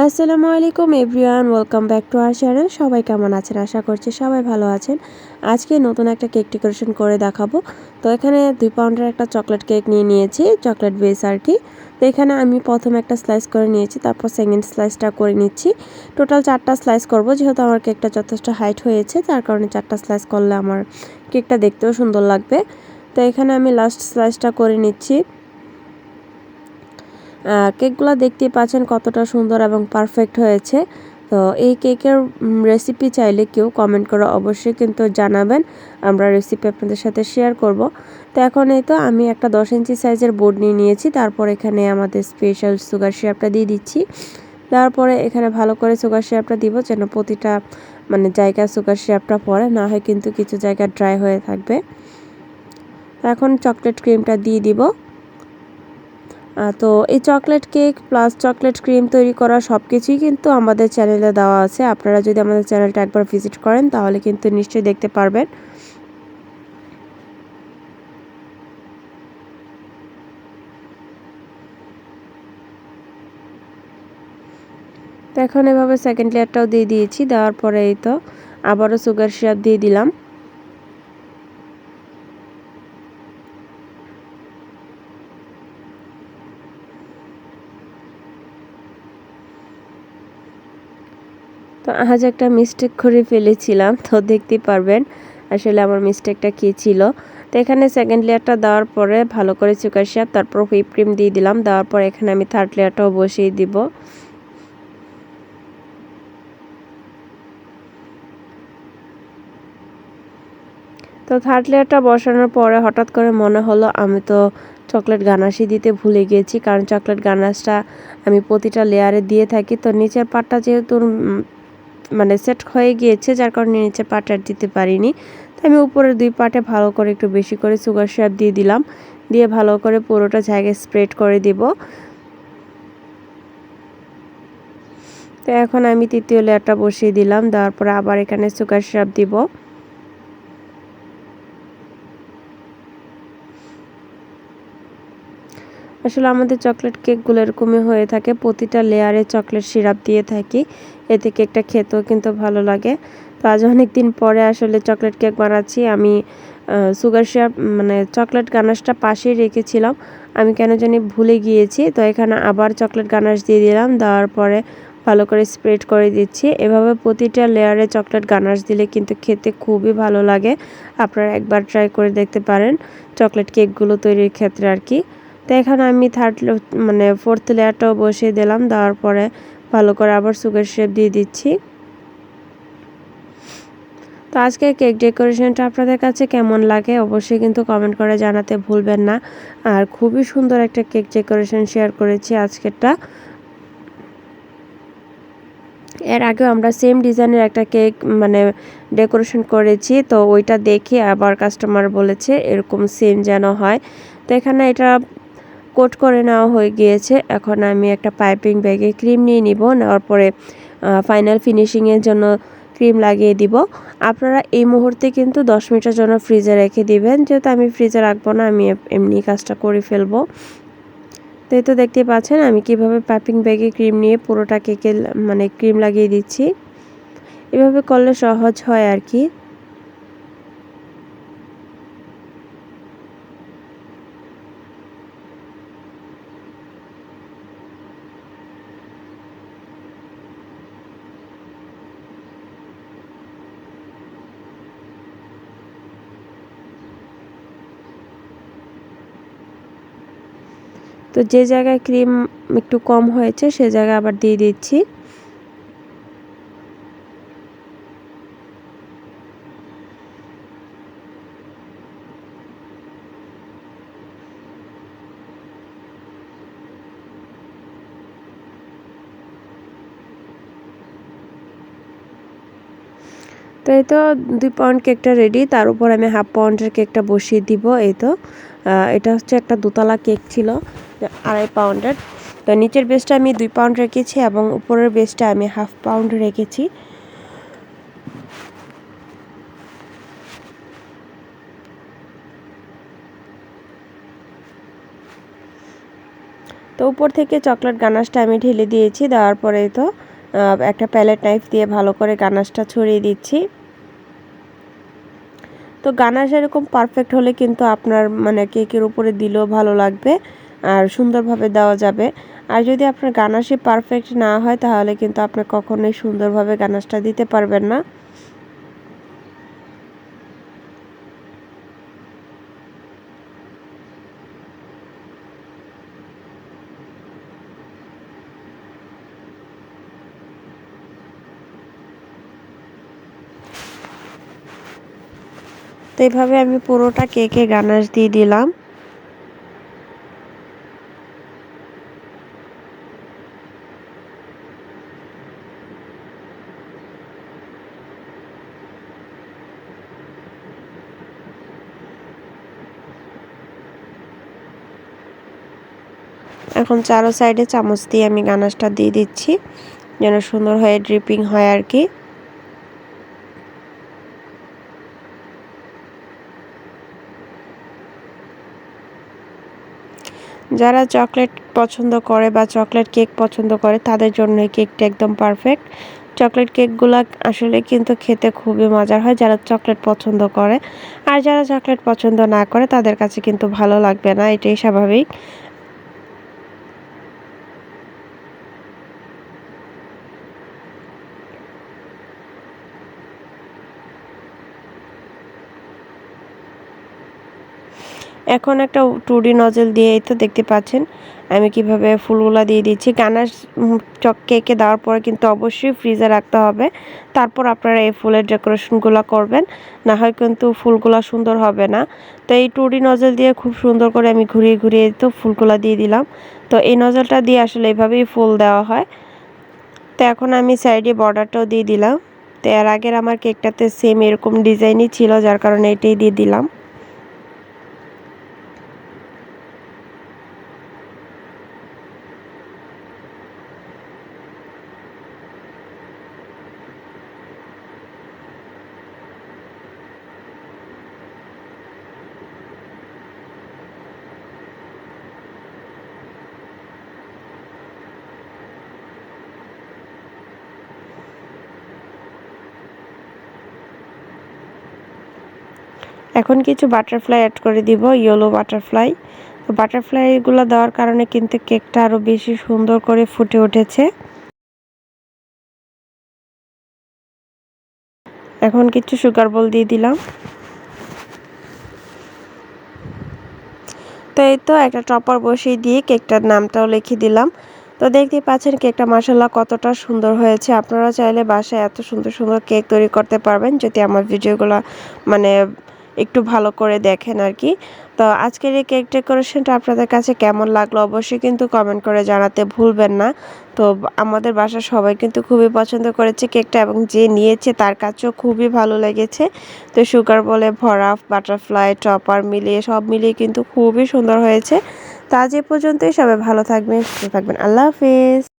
আসসালামু আলাইকুম everyone, welcome back to our channel. সবাই কেমন আছেন? আশা করছি সবাই ভালো আছেন। আজকে নতুন একটা কেক ডেকোরেশন করে দেখাবো। তো এখানে দুই পাউন্ডের একটা চকলেট কেক নিয়ে নিয়েছি, চকলেট বেস আর কি। তো এখানে আমি প্রথম একটা স্লাইস করে নিয়েছি, তারপর সেকেন্ড স্লাইসটা করে নিচ্ছি। টোটাল চারটা স্লাইস করব, যেহেতু আমার কেকটা যথেষ্ট হাইট হয়েছে, তার কারণে চারটা স্লাইস করলে আমার কেকটা দেখতেও সুন্দর লাগবে। তো এখানে আমি লাস্ট স্লাইসটা করে নিচ্ছি। কেকগুলো দেখতেই পাচ্ছেন কতটা সুন্দর এবং পারফেক্ট হয়েছে। তো এই কেকের রেসিপি চাইলে কেউ কমেন্ট করে অবশ্যই কিন্তু জানাবেন। আমরা রেসিপি আপনাদের সাথে শেয়ার করব। তো এখন এই তো আমি একটা দশ ইঞ্চি সাইজের বোর্ড নিয়ে নিয়েছি। তারপর এখানে আমাদের স্পেশাল সুগার সিরাপটা দিয়ে দিচ্ছি। তারপরে এখানে ভালো করে সুগার সিরাপটা দিব যেন প্রতিটা মানে জায়গায় সুগার সিরাপটা পড়ে। না হয় কিন্তু কিছু জায়গা ড্রাই হয়ে থাকবে। এখন চকলেট ক্রিমটা দিয়ে দিব। তো এই chocolate cake plus chocolate cream তৈরি করা সব কিছুই কিন্তু আমাদের চ্যানেলে দেওয়া আছে। আপনারা যদি আমাদের চ্যানেলটা একবার ভিজিট করেন, তাহলে কিন্তু নিশ্চয়ই দেখতে পারবেন। তো এখন এভাবে সেকেন্ড লেয়ারটাও দিয়ে দিয়েছি, দেওয়ার পরে এই তো আবারও সুগার সিরাপ দিয়ে দিলাম। আজ একটা মিস্টেক করে ফেলেছিলাম, তো দেখতে পারবেন আসলে আমার মিস্টেকটা কী ছিল। তো এখানে সেকেন্ড লেয়ারটা দেওয়ার পরে ভালো করে শিয়াপ তারপর হুইপ ক্রিম দিয়ে দিলাম, দেওয়ার পর এখানে আমি থার্ড লেয়ারটাও বসিয়ে দিব। তো থার্ড লেয়ারটা বসানোর পরে হঠাৎ করে মনে হলো আমি তো চকলেট গানাশি দিতে ভুলে গিয়েছি কারণ চকলেট গানাশটা আমি প্রতিটা লেয়ারে দিয়ে থাকি, তো নিচের পাটটা যেহেতু মানে সেট হয়ে গিয়েছে, যার কারণে নিচে পাট আর দিতে পারিনি। তো আমি উপরের দুই পাটে ভালো করে একটু বেশি করে সুগার শ্যাপ দিয়ে দিলাম। দিয়ে ভালো করে পুরোটা জায়গায় স্প্রেড করে দিব। তো এখন আমি তৃতীয় লেয়ারটা বসিয়ে দিলাম। দেওয়ার পরে আবার এখানে সুগার শ্যাপ দিব। আসলে আমাদের চকলেট কেকগুলো এরকমই হয়ে থাকে। প্রতিটা লেয়ারে চকলেট সিরাপ দিয়ে থাকি। এতে কেকটা খেতেও কিন্তু ভালো লাগে। তো আজ অনেক দিন পরে আসলে চকলেট কেক বানাচ্ছি। আমি সুগার সিরাপ মানে চকলেট গানাশটা পাশেই রেখেছিলাম। আমি কেন জানি ভুলে গিয়েছি। তো এখানে আবার চকলেট গানাশ দিয়ে দিলাম। দেওয়ার পরে ভালো করে স্প্রেড করে দিচ্ছি। এভাবে প্রতিটা লেয়ারে চকলেট গানাশ দিলে কিন্তু খেতে খুবই ভালো লাগে। আপনারা একবার ট্রাই করে দেখতে পারেন চকলেট কেকগুলো তৈরির ক্ষেত্রে আর কি। তো এখানে আমি থার্ড মানে ফোর্থ লেয়ারটাও বসিয়ে দিলাম, দেওয়ার পরে ভালো করে আবার সুগার শেপ দিয়ে দিচ্ছি। তো আজকে কেক ডেকোরেশনটা আপনাদের কাছে কেমন লাগে অবশ্যই কিন্তু কমেন্ট করে জানাতে ভুলবেন না। আর খুবই সুন্দর একটা কেক ডেকোরেশন শেয়ার করেছি আজকেরটা। এর আগেও আমরা সেম ডিজাইনের একটা কেক মানে ডেকোরেশন করেছি, তো ওইটা দেখে আবার কাস্টমার বলেছে এরকম সেম যেন হয়। তো এখানে এটা কোট করে নেওয়া হয়ে গিয়েছে। এখন আমি একটা পাইপিং ব্যাগে ক্রিম নিয়ে নিব, নেওয়ার পরে ফাইনাল ফিনিশিংয়ের জন্য ক্রিম লাগিয়ে দিব। আপনারা এই মুহূর্তে কিন্তু দশ মিনিটের জন্য ফ্রিজে রেখে দিবেন। যেহেতু আমি ফ্রিজে রাখব না, আমি এমনি কাজটা করে ফেলব। তো এই তো দেখতে পাচ্ছেন, আমি কীভাবে পাইপিং ব্যাগে ক্রিম নিয়ে পুরোটা কেকে মানে ক্রিম লাগিয়ে দিচ্ছি। এভাবে করলে সহজ হয় আর কি। তো যে জায়গায় ক্রিম একটু কম হয়েছে, সে জায়গায় আবার দিয়ে দিচ্ছি। তো এই তো দুই পাউন্ড কেকটা রেডি তার উপর আমি হাফ পাউন্ডের কেকটা বসিয়ে দিব, এই তো। এটা হচ্ছে একটা দোতলা কেক ছিল। আড়াই পাউন্ডের। তো নিচের বেসটা আমি দুই পাউন্ড রেখেছি এবং উপরের বেসটা আমি হাফ পাউন্ড রেখেছি। তো উপর থেকে চকলেট গানাশটা আমি ঢেলে দিয়েছি, দেওয়ার পরে তো একটা প্যালেট নাইফ দিয়ে ভালো করে গানাশটা ছড়িয়ে দিচ্ছি। তো গানাশ এরকম পারফেক্ট হলে কিন্তু আপনার মানে কেকের উপরে দিলেও ভালো লাগবে। আর সুন্দরভাবে দেওয়া যাবে। আর যদি আপনার গানাশই পারফেক্ট না হয়, তাহলে কিন্তু আপনি কখনোই সুন্দরভাবে গানাশটা দিতে পারবেন না। তো এইভাবে আমি পুরোটা কেকে গানাশ দিয়ে দিলাম। এখন চারো সাইডে চামচ দিয়ে আমি গানাশটা দিয়ে দিচ্ছি, যেন সুন্দর হয়ে ড্রিপিং হয় আর কি। যারা চকলেট পছন্দ করে বা চকলেট কেক পছন্দ করে, তাদের জন্য এই কেকটা একদম পারফেক্ট চকলেট কেকগুলো আসলে কিন্তু খেতে খুবই মজার হয়, যারা চকলেট পছন্দ করে। আর যারা চকলেট পছন্দ না করে, তাদের কাছে কিন্তু ভালো লাগবে না, এটাই স্বাভাবিক। এখন একটা টুডি নজল দিয়ে এই তো দেখতে পাচ্ছেন। আমি কীভাবে ফুলগুলা দিয়ে দিচ্ছি। গানার চক কেকে দেওয়ার পরে কিন্তু অবশ্যই ফ্রিজে রাখতে হবে। তারপর আপনারা এই ফুলের ডেকোরেশনগুলো করবেন। না হয় কিন্তু ফুলগুলো সুন্দর হবে না। তো এই টুডি নজল দিয়ে খুব সুন্দর করে আমি ঘুরিয়ে ঘুরিয়ে তো ফুলগুলা দিয়ে দিলাম। তো এই নজলটা দিয়ে আসলে এভাবেই ফুল দেওয়া হয়। তো এখন আমি সাইডে বর্ডারটাও দিয়ে দিলাম। তো এর আগের আমার কেকটাতে সেম এরকম ডিজাইনই ছিল, যার কারণে এটাই দিয়ে দিলাম। এখন কিছু বাটারফ্লাই অ্যাড করে দিব ইয়েলো বাটারফ্লাই তো বাটারফ্লাইগুলো দেওয়ার কারণে কিন্তু কেকটা আরও বেশি সুন্দর করে ফুটে উঠেছে। এখন কিছু সুগার বল দিয়ে দিলাম। তো এই তো একটা টপার বসিয়ে দিয়ে কেকটার নামটাও লিখে দিলাম। তো দেখতে পাচ্ছেন কেকটা মাসাল্লাহ কতটা সুন্দর হয়েছে। আপনারা চাইলে বাসায় এত সুন্দর সুন্দর কেক তৈরি করতে পারবেন যদি আমার ভিডিওগুলো মানে একটু ভালো করে দেখেন আর কি। তো আজকের এই কেক ডেকোরেশনটা আপনাদের কাছে কেমন লাগল অবশ্যই কিন্তু কমেন্ট করে জানাতে ভুলবেন না। তো আমাদের বাসার সবাই কিন্তু খুবই পছন্দ করেছে কেকটা এবং যে নিয়েছে তার কাছেও খুবই ভালো লেগেছে। তো সুগার বলে ভরা বাটারফ্লাই টপার মিলিয়ে সব মিলিয়ে কিন্তু খুবই সুন্দর হয়েছে। তা যে পর্যন্তই সবাই ভালো থাকবেন, সুস্থ থাকবেন। আল্লাহ হাফিজ।